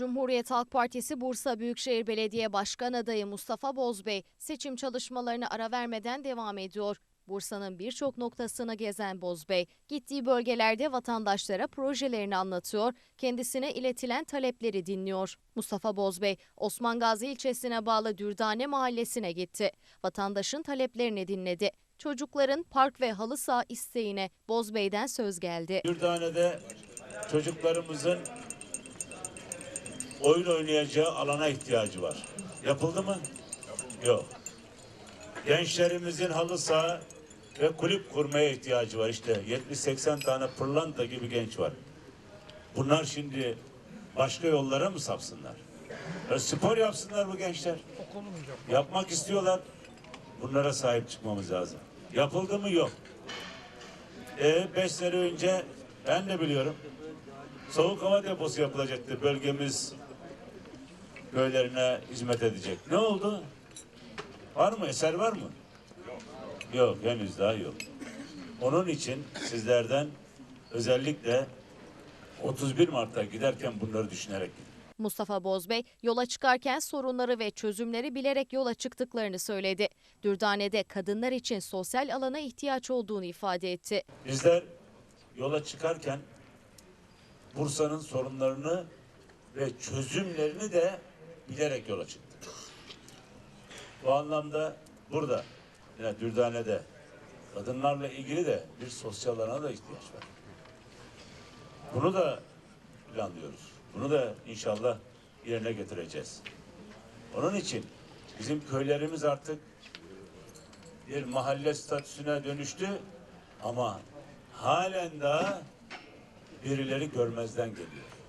Cumhuriyet Halk Partisi Bursa Büyükşehir Belediye Başkan adayı Mustafa Bozbey seçim çalışmalarını ara vermeden devam ediyor. Bursa'nın birçok noktasını gezen Bozbey, gittiği bölgelerde vatandaşlara projelerini anlatıyor, kendisine iletilen talepleri dinliyor. Mustafa Bozbey, Osman Gazi ilçesine bağlı Dürdane mahallesine gitti. Vatandaşın taleplerini dinledi. Çocukların park ve halı saha isteğine Bozbey'den söz geldi. Dürdane'de çocuklarımızın oyun oynayacağı alana ihtiyacı var. Yapıldı mı? Yok. Gençlerimizin halı saha ve kulüp kurmaya ihtiyacı var. İşte 70-80 tane pırlanta gibi genç var. Bunlar şimdi başka yollara mı sapsınlar? E, spor yapsınlar bu gençler. Yapmak istiyorlar. Bunlara sahip çıkmamız lazım. Yapıldı mı? Yok. E, beş sene önce ben de biliyorum. Soğuk hava deposu yapılacaktı. Bölgemiz köylerine hizmet edecek. Ne oldu? Var mı? Eser var mı? Yok. Yok. Henüz daha yok. Onun için sizlerden özellikle 31 Mart'ta giderken bunları düşünerek gidin. Mustafa Bozbey yola çıkarken sorunları ve çözümleri bilerek yola çıktıklarını söyledi. Dürdane'de kadınlar için sosyal alana ihtiyaç olduğunu ifade etti. Bizler yola çıkarken Bursa'nın sorunlarını ve çözümlerini de bilerek yola çıktık. Bu anlamda burada, yine Dürdane'de kadınlarla ilgili de bir sosyal alana da ihtiyaç var. Bunu da planlıyoruz. Bunu da inşallah yerine getireceğiz. Onun için bizim köylerimiz artık bir mahalle statüsüne dönüştü ama halen daha birileri görmezden geliyor.